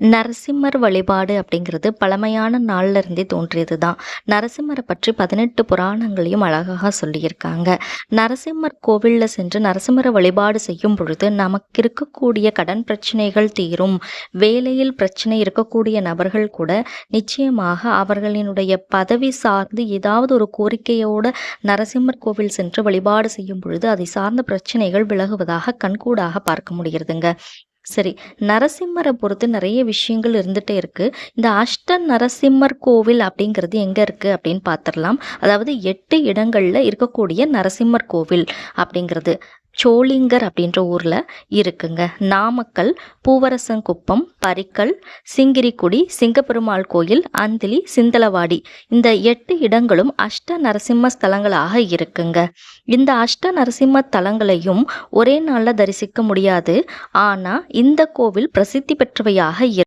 நரசிம்மர் வழிபாடு அப்படிங்கிறது பழமையான நாள்ல இருந்தே தோன்றியது தான் நரசிம்மரை பற்றி பதினெட்டு புராணங்களையும் அழகாக சொல்லியிருக்காங்க. நரசிம்மர் கோவிலில் சென்று நரசிம்மரை வழிபாடு செய்யும் பொழுது நமக்கு இருக்கக்கூடிய கடன் பிரச்சனைகள் தீரும். வேலையில் பிரச்சனை இருக்கக்கூடிய நபர்கள் கூட நிச்சயமாக அவர்களினுடைய பதவி சார்ந்து ஏதாவது ஒரு கோரிக்கையோட நரசிம்மர் கோவில் சென்று வழிபாடு செய்யும் பொழுது அதை சார்ந்த பிரச்சனைகள் விலகுவதாக கண்கூடாக பார்க்க முடிகிறதுங்க. சரி நரசிம்மரை பொறுத்து நிறைய விஷயங்கள் இருந்துகிட்டே இருக்கு. இந்த அஷ்ட நரசிம்மர் கோவில் அப்படிங்கிறது எங்கே இருக்குது அப்படின்னு பார்த்துடலாம் அதாவது எட்டு இடங்களில் இருக்கக்கூடிய நரசிம்மர் கோவில் அப்படிங்கிறது. சோளிங்கர் அப்படின்ற ஊரில் இருக்குங்க. நாமக்கல் பூவரசங்குப்பம் பரிக்கல் சிங்கிரிக்குடி சிங்கப்பெருமாள் கோயில் அந்திலி சிந்தலவாடி. இந்த எட்டு இடங்களும் அஷ்ட நரசிம்ம ஸ்தலங்களாக இருக்குங்க. இந்த அஷ்ட நரசிம்ம தலங்களையும் ஒரே நாளில் தரிசிக்க முடியாது. ஆனால் இந்த கோவில் பிரசித்தி பெற்றவையாக